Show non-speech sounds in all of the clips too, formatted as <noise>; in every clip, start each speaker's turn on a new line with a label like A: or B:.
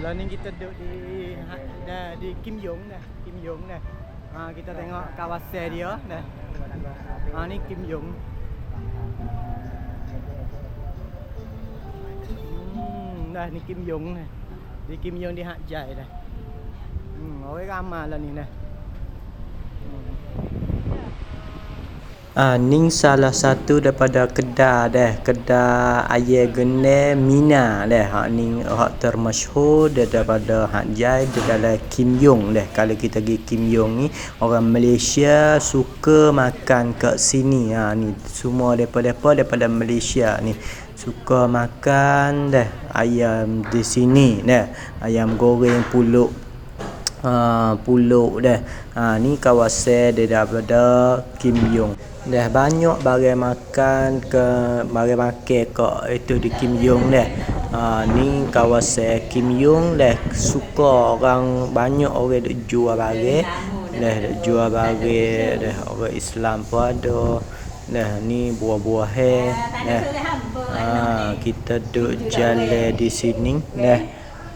A: Lah ni kita duduk di ha- dah di Kim Yong dah, Kim Yong dah. Ha, kita tengok kawasan dia dah. Ha ni Kim Yong. Hmm, dah ni Kim Yong dah. Di Kim Yong di Hak Jai dah. Hmm, orang ramai lah ni dah. Hmm.
B: Ah, ni salah satu daripada kedai dah, kedai ayam gene Mina dah. Hak ni hak termasyhur daripada Hak Jai di dalam Kim Yong dah. Kalau kita pergi Kim Yong ni, orang Malaysia suka makan kat sini. Ha ni semua daripada daripada Malaysia ni suka makan dah ayam di sini dah. Ayam goreng pulut Ha, pulut dah. Ha, ni kawasan daripada Kim Yong. Dah banyak barang makan ke barang makan kat itu di Kim Yong dah. Ha, ni kawasan Kim Yong dah suka orang banyak orang duk jual barang. Dah duk jual barang dah orang Islam pun ada. Dah ni buah-buahan. Dah. Ha, kita duk jalan di sini dah.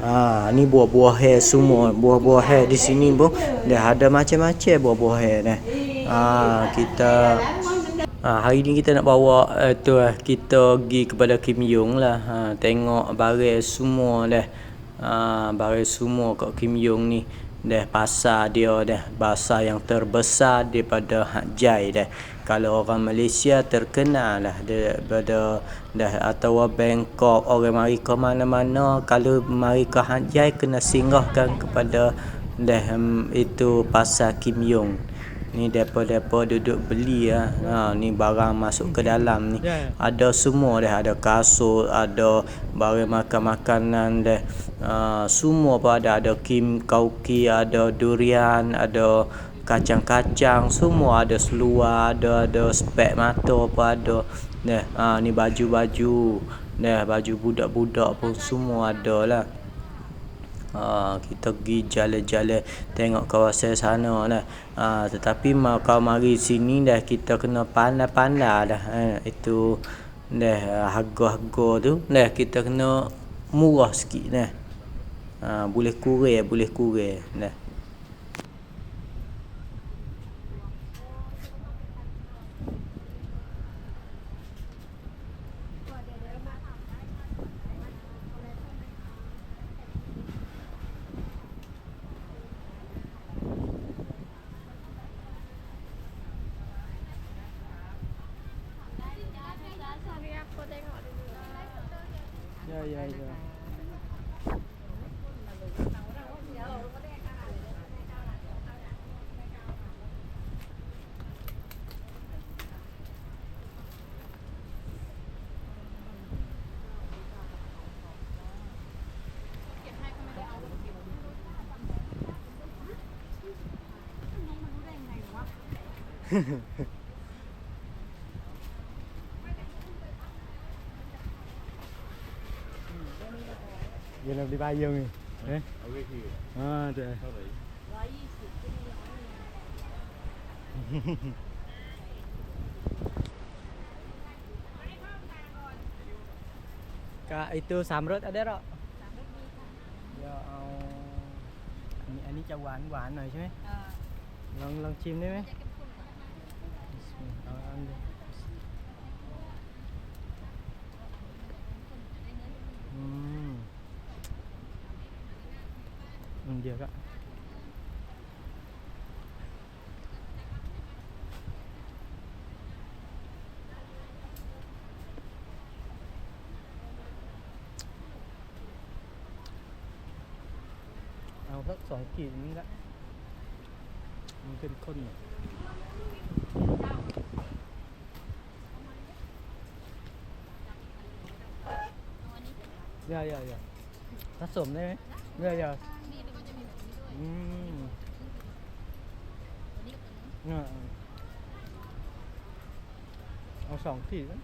B: Ha, ni buah-buahan semua. Buah-buahan di sini pun dah ada macam-macam buah-buahan dah. Ha, kita ha, hari ni kita nak bawa uh, tu lah. Kita pergi kepada Kim Yong lah. Ha, tengok barang semua dah. Ha, barang semua kat Kim Yong ni dah pasar dia dah pasar yang terbesar daripada Hak Jai dah kalau orang Malaysia terkenal lah daripada dah atau Bangkok orang mari ke mana-mana kalau mari ke Hak Jai kena singgahkan kepada dah um, itu pasar Kim Yong ni depa-depa duduk beli lah. Ha ni barang masuk ke dalam ni.
A: Ya, ya.
B: Ada semua dah ada kasut, ada barang makan makanan dah. Uh, semua pun ada ada kim kauki, ada durian, ada kacang-kacang, semua ada seluar, ada ada spek mata pun ada. Dah, ha ni baju-baju. Dah baju budak-budak pun semua ada lah. Ha, kita pergi jalan-jalan tengok kawasan sana lah. Ha, tetapi kalau mari sini dah kita kena pandai-pandai dah. Ha, itu dah harga-harga tu dah kita kena murah sikit dah. Ha, boleh kurang, boleh kurang dah.
A: yeah, yeah, yeah. Hehehe ยังราได้บายอะไงเอ๊ะเอาเวทีอ่าเจ๊าอกะไอตัวสามรสอะไรหรอเดี๋ยวเอาอันนี้อันนี้จะหวานหวานหน่อยใช่ไหมลองลองชิมได้ไหมอาออืม สักสองขีดนี้ละมันเข้มข้นหน่อยอย่าอย่าอย่าผสมได้ไหมอย่าอย่า อืมอ่าเอาสองขีดนะ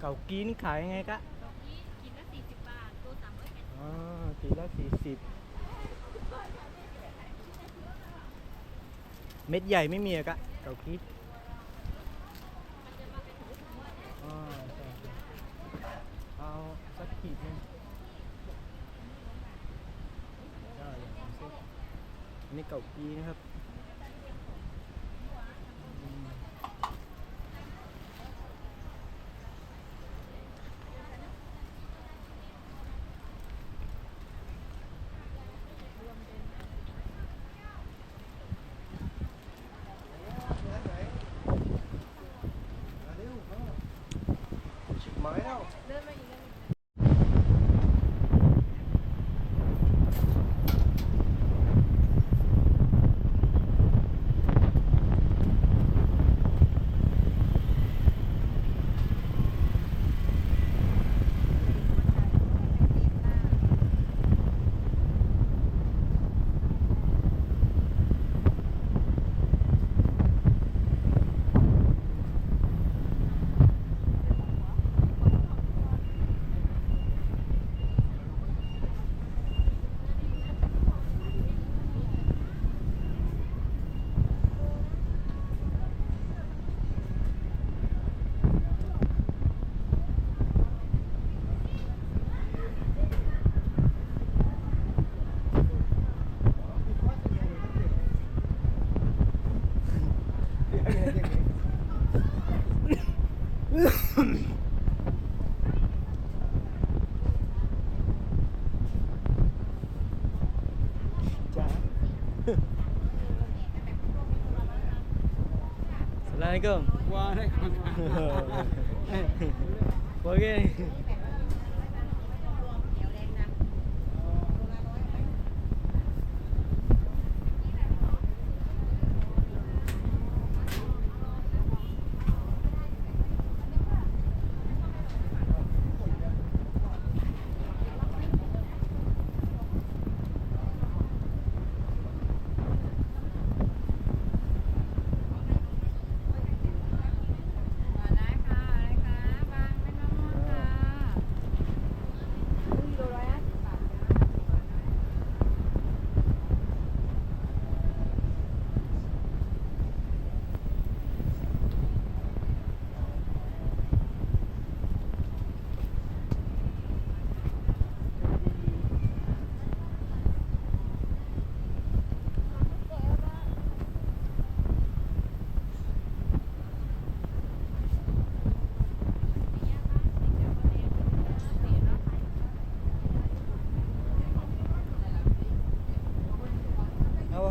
A: เก่ากีนี่ขายยังไงกะดอกนี้กินละสี่สิบบาท ตัวสามร้อยแปดสิบอ่าขีดละสี่สิบเม็ดใหญ่ไม่มีอะกะเก่ากีมัน เก่าปีนะครับอืม จ้า Assalamualaikum. Waalaikumsalam. <laughs> Okey.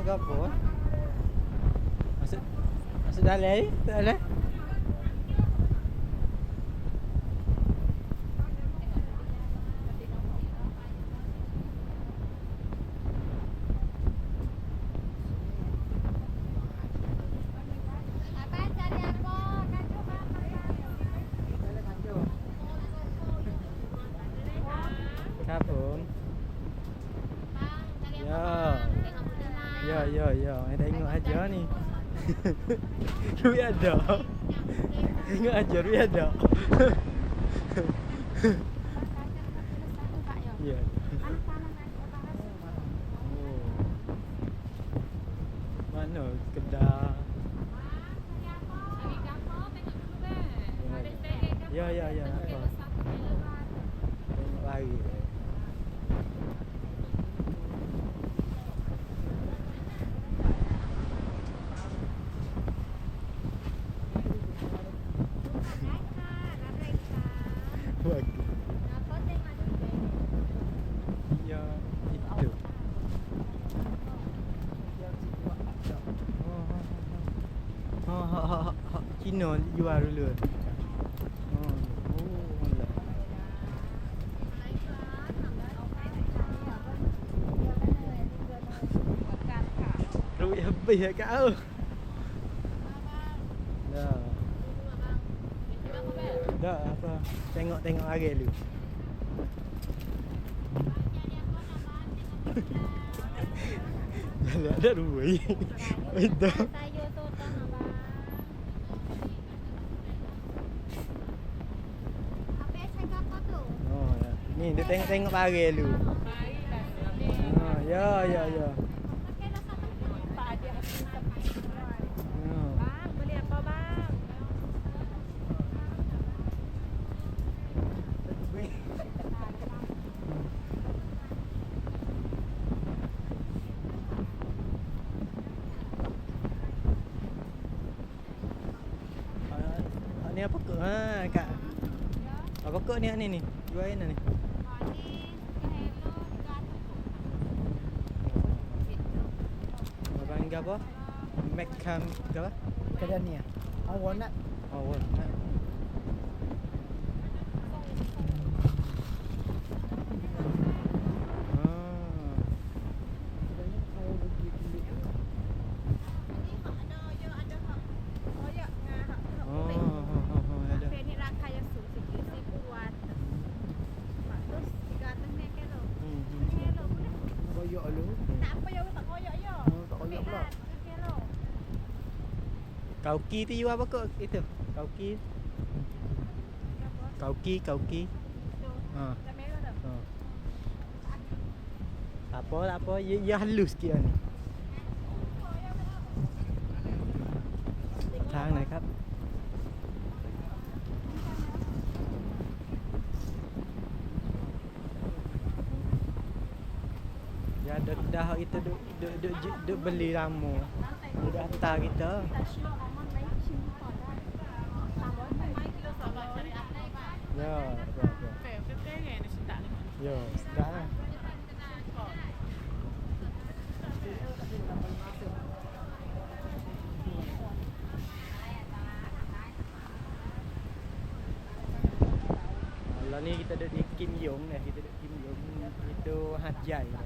A: Ke apa? Masuk Masuk dalam ni? Tak ada? Abang cari apa? Kacau bang. Kapun. Bang, cari apa? Ya. bang? Tengok berenang. Ya, ya, ya. Saya tengok aja ni. <laughs> duit ada. Tengok aja duit ada. <laughs> ya. Oh. Mana kedai? Cari gambar, tengok dulu bang. Ada spek gambar. Ya, ya, ya. Tengok Nampak. besar tu lebar. Tengok lari. Bagus. Ya, itu. Oh, ha ha ha dulu. Oh, oh, alah. Duit habis ya kau. Dah. Dah apa? Tengok-tengok lagi dulu. <laughs> Dah ada duit. Itu. Ni dia tengok-tengok pagi lu. Ha, ya ya ya. Ah, ni apa ke? Ha, ah, kak. Apa ke ni ni ni? Jual ni ni. Tiga atas ni kilo Hmm. kilo pun Koyok lu. tak apa ya tak koyak ya Oh, tak koyak pula. kilo Kauki tu you apa kok itu? Kauki. Kauki, kauki. tu Ha. dah merah dah Ha. Tak apa, tak apa. Ya, ya halus sikit ni. ทางไหนครับ Ya dah dah kita duk duk duk, duk, duk beli ramu. Duk hantar kita. Ya, ya, ya. Ya, sedap lah. Kalau ni kita duduk di Kim Yong ni, kita duduk Kim Yong itu Hat Jai. Ha.